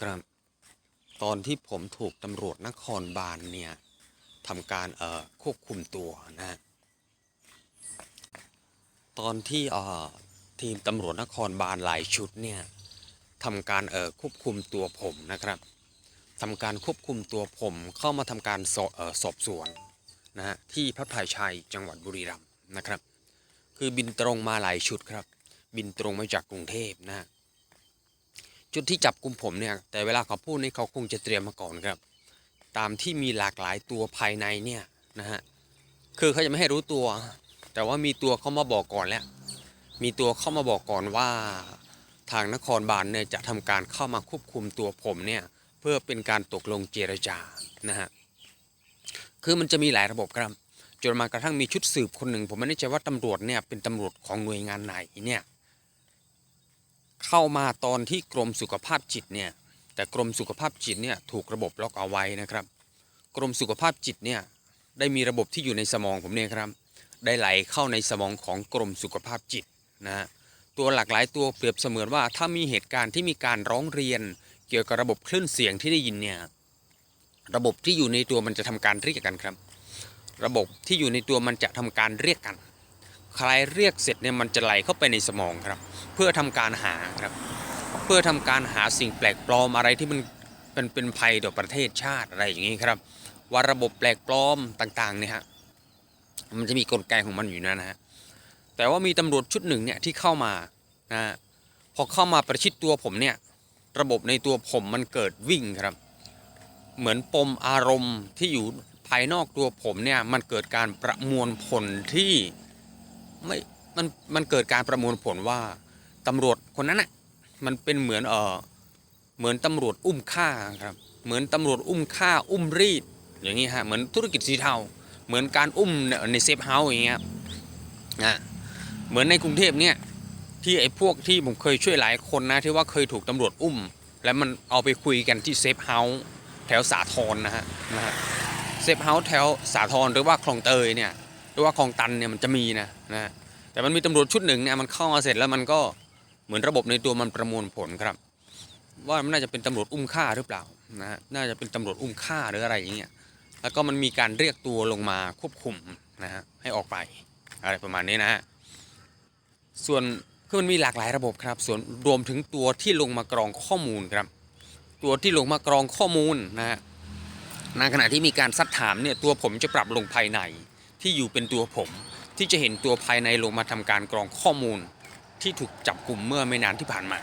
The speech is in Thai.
ครับตอนที่ผมถูกตำรวจนครบาลเนี่ยทำการเอ่อควบคุมตัวนะฮะตอนที่เอ่อทีมตำรวจนครบาลหลายชุดเนี่ยทำการเอ่อควบคุมตัวผมนะครับทำการควบคุมตัวผมเข้ามาทำการสอบเอ่อสอบสวนนะฮะที่พระพายชัยจังหวัดบุรีรัมย์นะครับ คือบินตรงมาหลายชุดครับ บินตรงมาจากกรุงเทพนะฮะ จุดที่จับกลุ่มผมเนี่ย แต่เวลาเขาพูดนี่เขาคงจะเตรียมมาก่อนครับ ตามที่มีหลากหลายตัวภายในเนี่ยนะฮะคือเขาจะไม่ให้รู้ตัว แต่ว่ามีตัวเขามาบอกก่อนแล้ว มีตัวเข้ามาบอกก่อนว่า ทางนครบาลเนี่ยจะทำการเข้ามาควบคุมตัวผมเนี่ยเพื่อเป็นการตกลงเจรจานะฮะคือมันจะมีหลายระบบครับจนมากระทั่งมีชุดสืบคนหนึ่ง ผมไม่แน่ใจว่าตำรวจเนี่ยเป็นตำรวจของหน่วยงานไหนเนี่ย เข้ามาตอนที่กรมสุขภาพจิตเนี่ยแต่กรมสุขภาพจิตเนี่ยถูกระบบล็อกเอาไว้นะครับ กรมสุขภาพจิตเนี่ยได้มีระบบที่อยู่ในสมองผมเนี่ยครับได้ไหลเข้าในสมองของกรมสุขภาพจิตนะฮะตัวหลากหลายตัวเปรียบเสมือนว่าถ้ามีเหตุการณ์ที่มีการร้องเรียน เกี่ยวกับระบบคลื่นเสียงที่ได้ยินเนี่ยระบบที่อยู่ในตัวมันจะทำการเรียกกันครับ ระบบที่อยู่ในตัวมันจะทำการเรียกกัน ใครเรียกเสร็จเนี่ยมันจะไหลเข้าไปในสมองครับ พื่อทำการหาครับเพื่อทำการหาสิ่งแปลกปลอมอะไรที่มันเป็นเป็นภัยต่อประเทศชาติอะไรอย่างนี้ครับว่าระบบแปลกปลอมต่างๆเนี่ยฮะมันจะมีกลไกของมันอยู่นะนะฮะแต่ว่ามีตำรวจชุดหนึ่งเนี่ยที่เข้ามานะฮะพอเข้ามาประชิดตัวผมเนี่ยระบบในตัวผมมันเกิดวิ่งครับ เหมือนปมอารมณ์ที่อยู่ภายนอกตัวผมเนี่ยมันเกิดการประมวลผลที่ไม่มันมันเกิดการประมวลผลว่า ตำรวจคนนั้นน่ะมันเป็นเหมือนเออเหมือนตำรวจอุ้มฆ่าครับเหมือนตำรวจอุ้มฆ่าอุ้มรีดอย่างนี้ฮะเหมือนธุรกิจสีเทาเหมือนการอุ้มในเซฟเฮาส์อย่างเงี้ยนะเหมือนในกรุงเทพเนี่ยที่ไอ้พวกที่ผมเคยช่วยหลายคนนะที่ว่าเคยถูกตำรวจอุ้ม แล้วมันเอาไปคุยกันที่เซฟเฮาส์แถวสาทรนะฮะนะฮะเซฟเฮาส์แถวสาทรหรือว่าคลองเตยเนี่ยหรือว่าคลองตันเนี่ยมันจะมีนะนะฮะแต่มันมีตำรวจชุดหนึ่งเนี่ยมันเข้ามาเสร็จแล้วมันก็ เหมือนระบบในตัวมันประมวลผลครับ ว่ามันน่าจะเป็นตำรวจอุ้มฆ่าหรือเปล่านะฮะน่าจะเป็นตำรวจอุ้มฆ่าหรืออะไรอย่างเงี้ยแล้วก็มันมีการเรียกตัวลงมาควบคุมนะฮะให้ออกไปอะไรประมาณนี้นะฮะส่วนคือมันมีหลากหลายระบบครับ ส่วนรวมถึงตัวที่ลงมากรองข้อมูลครับ ตัวที่ลงมากรองข้อมูลนะฮะในขณะที่มีการซักถามเนี่ยตัวผมจะปรับลงภายในที่อยู่เป็นตัวผม ที่จะเห็นตัวภายในลงมาทำการกรองข้อมูล ที่ถูกจับกลุ่มเมื่อไม่นานที่ผ่านมา